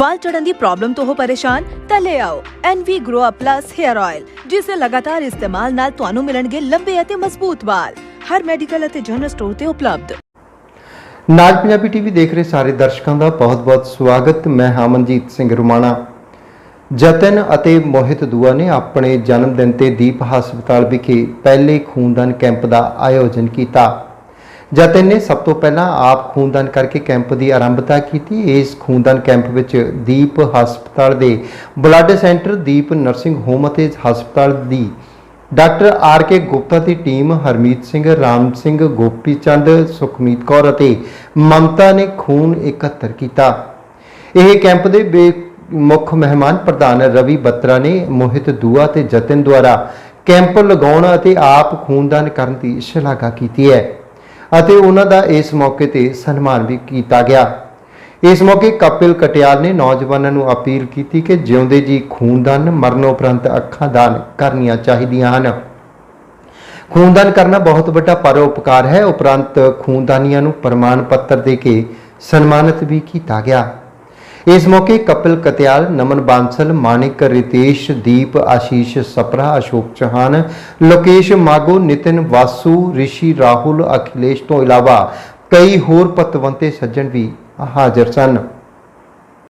ਵਾਲ ਚੜਨ ਦੀ ਪ੍ਰੋਬਲਮ ਤੋਂ ਹੋ ਪਰੇਸ਼ਾਨ, ਤਾਂ ਲੈ ਆਓ NV Grow Up Plus Hair Oil ਜਿਸ ਦੇ ਲਗਾਤਾਰ ਇਸਤੇਮਾਲ ਨਾਲ ਤੁਹਾਨੂੰ ਮਿਲਣਗੇ ਲੰਬੇ ਅਤੇ ਮਜ਼ਬੂਤ ਵਾਲ। ਹਰ ਮੈਡੀਕਲ ਅਤੇ ਜਨਰਲ ਸਟੋਰ ਤੇ ਉਪਲਬਧ। ਨਾਜ ਪੰਜਾਬੀ ਟੀਵੀ ਦੇਖ ਰਹੇ ਸਾਰੇ ਦਰਸ਼ਕਾਂ ਦਾ ਬਹੁਤ-ਬਹੁਤ ਸਵਾਗਤ। ਮੈਂ ਹਾਂ ਮਨਜੀਤ ਸਿੰਘ ਰੁਮਾਣਾ। ਜਤਨ ਅਤੇ ਮੋਹਿਤ ਦੂਆ ਨੇ ਆਪਣੇ ਜਨਮ ਦਿਨ ਤੇ ਦੀਪ ਹਸਪਤਾਲ ਵਿਖੇ ਪਹਿਲੇ ਖੂਨਦਾਨ ਕੈਂਪ ਦਾ ਆਯੋਜਨ ਕੀਤਾ। ਜਤਨ ਨੇ ਸਭ ਤੋਂ ਪਹਿਲਾਂ ਆਪ ਖੂਨਦਾਨ ਕਰਕੇ ਕੈਂਪ ਦੀ ਆਰੰਭਤਾ ਕੀਤੀ, ਇਸ ਖੂਨਦਾਨ ਕੈਂਪ ਵਿੱਚ ਦੀਪ ਹਸਪਤਾਲ ਦੇ blood centre Deep nursing home ਅਤੇ ਹਸਪਤਾਲ ਦੀ ਡਾਕਟਰ ਆਰ ਕੇ ਗੁਪਤਾ ਦੀ ਟੀਮ ਹਰਮੀਤ ਸਿੰਘ, ਰਾਮ ਸਿੰਘ, ਗੋਪੀ ਚੰਦ, ਸੁਖਮੀਤ ਕੌਰ ਅਤੇ ਮਮਤਾ ਨੇ ਖੂਨ ਇਕੱਤਰ ਕੀਤਾ। ਇਹ ਕੈਂਪ ਦੇ ਬੇ- ਮੁੱਖ ਮਹਿਮਾਨ ਪ੍ਰਧਾਨ ਰਵੀ ਬੱਤਰਾ ਨੇ ਮੋਹਿਤ ਦੂਆ ਤੇ ਜਤਨ ਦੁਆਰਾ ਕੈਂਪ ਲਗਾਉਣ ਅਤੇ ਆਪ ਖੂਨਦਾਨ ਕਰਨ ਦੀ ਸ਼ਲਾਘਾ ਕੀਤੀ ਹੈ। ਅਤੇ ਉਹਨਾਂ ਦਾ ਇਸ ਮੌਕੇ ਤੇ ਸਨਮਾਨ ਵੀ ਕੀਤਾ ਗਿਆ। ਇਸ ਮੌਕੇ ਕਪਿਲ ਕਟਿਆਲ ਨੇ ਨੌਜਵਾਨਾਂ ਨੂੰ ਅਪੀਲ ਕੀਤੀ ਕਿ ਜਿਉਂਦੇ ਜੀ ਖੂਨਦਾਨ, ਮਰਨ ਉਪਰੰਤ ਅੱਖਾਂ ਦਾਨ ਕਰਨੀਆਂ ਚਾਹੀਦੀਆਂ ਹਨ। ਖੂਨਦਾਨ ਕਰਨਾ ਬਹੁਤ ਵੱਡਾ ਪਰਉਪਕਾਰ ਹੈ। ਉਪਰੰਤ ਖੂਨਦਾਨੀਆਂ ਨੂੰ ਪ੍ਰਮਾਣ ਪੱਤਰ ਦੇ ਕੇ ਸਨਮਾਨਿਤ ਵੀ ਕੀਤਾ ਗਿਆ। ਇਸ ਮੌਕੇ ਕਪਿਲ ਕਤਿਆਲ, ਨਮਨ ਬਾਂਸਲ ਮਾਨਿਕ ਰਿਤੇਸ਼, ਦੀਪ, ਆਸ਼ੀਸ਼ ਸਪਰਾ, ਅਸ਼ੋਕ ਚੌਹਾਨ, ਲੋਕੇਸ਼ ਮਾਗੋ, ਨਿਤਿਨ ਵਾਸੂ, ਰਿਸ਼ੀ ਰਾਹੁਲ, ਅਖਿਲੇਸ਼ ਤੋਂ ਇਲਾਵਾ ਕਈ ਹੋਰ ਪਤਵੰਤੇ ਸੱਜਣ ਵੀ ਹਾਜ਼ਰ ਸਨ।